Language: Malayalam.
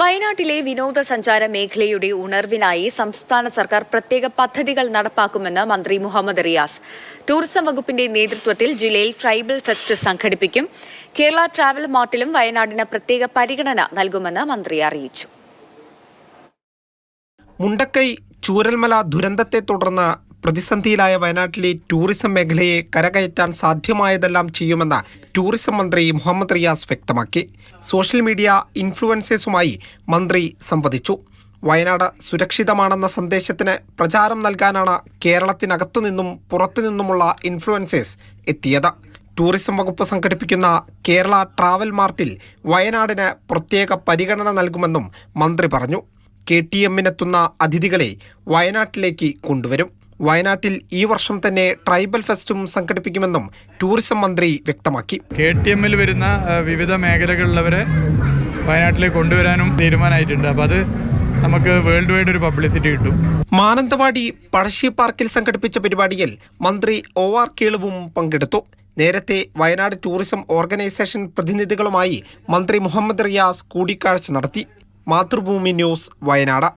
വയനാട്ടിലെ വിനോദസഞ്ചാര മേഖലയുടെ ഉണർവിനായി സംസ്ഥാന സർക്കാർ പ്രത്യേക പദ്ധതികൾ നടപ്പാക്കുമെന്ന് മന്ത്രി മുഹമ്മദ് റിയാസ്. ടൂറിസം വകുപ്പിന്റെ നേതൃത്വത്തിൽ ജില്ലയിൽ ട്രൈബൽ ഫെസ്റ്റ് സംഘടിപ്പിക്കും. കേരള ട്രാവൽ മാർട്ടിലും വയനാടിന് പ്രത്യേക പരിഗണന നൽകുമെന്ന് മന്ത്രി അറിയിച്ചു. മുണ്ടക്കൈ ചൂരൽമല ദുരന്തത്തെ തുടർന്ന് പ്രതിസന്ധിയിലായ വയനാട്ടിലെ ടൂറിസം മേഖലയെ കരകയറ്റാൻ സാധ്യമായതെല്ലാം ചെയ്യുമെന്ന് ടൂറിസം മന്ത്രി മുഹമ്മദ് റിയാസ് വ്യക്തമാക്കി. സോഷ്യൽ മീഡിയ ഇൻഫ്ലുവൻസേഴ്സുമായി മന്ത്രി സംവദിച്ചു. വയനാട് സുരക്ഷിതമാണെന്ന സന്ദേശത്തിന് പ്രചാരം നൽകാനാണ് കേരളത്തിനകത്തുനിന്നും പുറത്തുനിന്നുമുള്ള ഇൻഫ്ലുവൻസേഴ്സ് എത്തിയത്. ടൂറിസം വകുപ്പ് സംഘടിപ്പിക്കുന്ന കേരള ട്രാവൽ മാർട്ടിൽ വയനാടിന് പ്രത്യേക പരിഗണന നൽകുമെന്നും മന്ത്രി പറഞ്ഞു. കെ ടി എമ്മിനെത്തുന്ന അതിഥികളെ വയനാട്ടിലേക്ക് കൊണ്ടുവരും. വയനാട്ടിൽ ഈ വർഷം തന്നെ ട്രൈബൽ ഫെസ്റ്റും സംഘടിപ്പിക്കുമെന്നും ടൂറിസം മന്ത്രി വ്യക്തമാക്കി. കെ ടി എമ്മിൽ വരുന്ന വിവിധ മേഖലകളിലുള്ളവരെ വയനാട്ടിലേക്ക് കൊണ്ടുവരാനും തീരുമാനമായിട്ടുണ്ട്. അപ്പോൾ അത് നമുക്ക് വേൾഡ് വൈഡ് ഒരു പബ്ലിസിറ്റി കിട്ടും. മാനന്തവാടി പഴശ്ശി പാർക്കിൽ സംഘടിപ്പിച്ച പരിപാടിയിൽ മന്ത്രി ഒ ആർ കേളുവും പങ്കെടുത്തു. നേരത്തെ വയനാട് ടൂറിസം ഓർഗനൈസേഷൻ പ്രതിനിധികളുമായി മന്ത്രി മുഹമ്മദ് റിയാസ് കൂടിക്കാഴ്ച നടത്തി. മാതൃഭൂമി ന്യൂസ് വയനാട്.